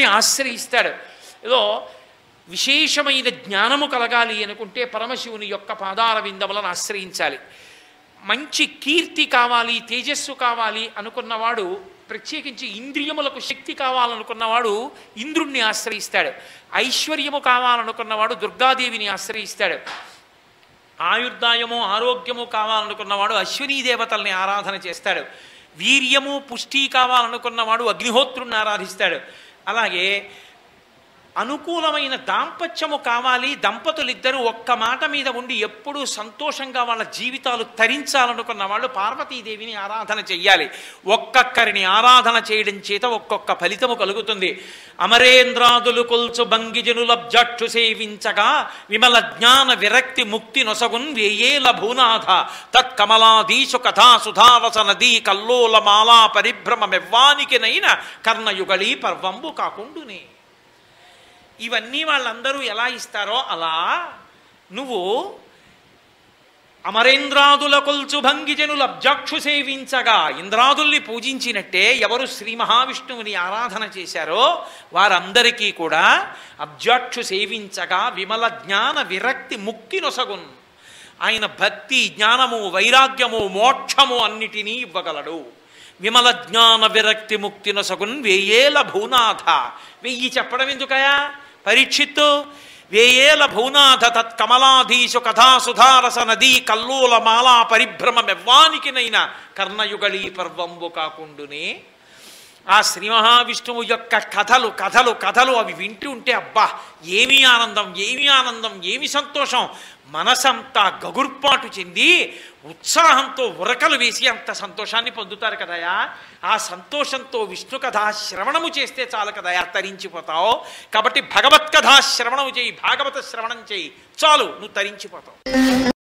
ఇంద్రుణ్ణి ఆశ్రయిస్తాడు. ఏదో విశేషమైన జ్ఞానము కలగాలి అనుకుంటే పరమశివుని యొక్క పాదాల విందములను ఆశ్రయించాలి. మంచి కీర్తి కావాలి తేజస్సు కావాలి అనుకున్నవాడు ప్రత్యేకించి ఇంద్రియములకు శక్తి కావాలనుకున్నవాడు ఇంద్రుణ్ణి ఆశ్రయిస్తాడు. ఐశ్వర్యము కావాలనుకున్నవాడు దుర్గాదేవిని ఆశ్రయిస్తాడు. ఆయుర్దాయము ఆరోగ్యము కావాలనుకున్నవాడు అశ్వినీ దేవతల్ని ఆరాధన చేస్తాడు. వీర్యము పుష్టి కావాలనుకున్నవాడు అగ్నిహోత్రుణ్ణి ఆరాధిస్తాడు. అలాగే అనుకూలమైన దాంపత్యము కావాలి. దంపతులిద్దరూ ఒక్క మాట మీద ఉండి ఎప్పుడూ సంతోషంగా వాళ్ళ జీవితాలు తరించాలనుకున్న వాళ్ళు పార్వతీదేవిని ఆరాధన చెయ్యాలి. ఒక్కొక్కరిని ఆరాధన చేయడం చేత ఒక్కొక్క ఫలితము కలుగుతుంది. అమరేంద్రాదులు కొల్చు భంగిజనుల జక్షు సేవించగా విమల జ్ఞాన విరక్తి ముక్తి నొసగున్ వేయేల భూనాథ. తత్కమలాదీశు కథా సుధావస నదీ కల్లోల మాలా పరిభ్రమమెవ్వానికి కర్ణయుగళీ పర్వంబు కాకుండునే. ఇవన్నీ వాళ్ళందరూ ఎలా ఇస్తారో అలా నువ్వు అమరేంద్రాదుల కొల్చు భంగిజనుల అబ్జక్షు సేవించగా ఇంద్రాదుల్ని పూజించినట్టే ఎవరు శ్రీ మహావిష్ణువుని ఆరాధన చేశారో వారందరికీ కూడా అబ్జక్షు సేవించగా విమల జ్ఞాన విరక్తి ముక్తి నొసగున్. ఆయన భక్తి జ్ఞానము వైరాగ్యము మోక్షము అన్నిటినీ ఇవ్వగలడు. విమల జ్ఞాన విరక్తి ముక్తి నొసగున్ వెయ్యేల భూనాథ. వెయ్యి చెప్పడం ఎందుకయా పరీక్షిత్తు వేయేల భూనాథ తత్కమలాధీశు కథాసుధారస నదీ కల్లోల మాలా పరిభ్రమమెవ్వానికినైనా కర్ణయుగళీ పర్వంబు కాకుండునే ఆ శ్రీ మహావిష్ణువు యొక్క కథలు కథలు కథలు అవి వింటూ ఉంటే అబ్బా ఏమి ఆనందం ఏమి ఆనందం ఏమి సంతోషం. మనసంతా గగుర్పాటు చెంది ఉత్సాహంతో ఉరకలు వేసి అంత సంతోషాన్ని పొందుతారు కదయా. ఆ సంతోషంతో విష్ణు కథ శ్రవణము చేస్తే చాలు కదయా తరించిపోతావు. కాబట్టి భగవత్ కథా శ్రవణము చేయి భాగవత శ్రవణం చేయి చాలు నువ్వు తరించిపోతావు.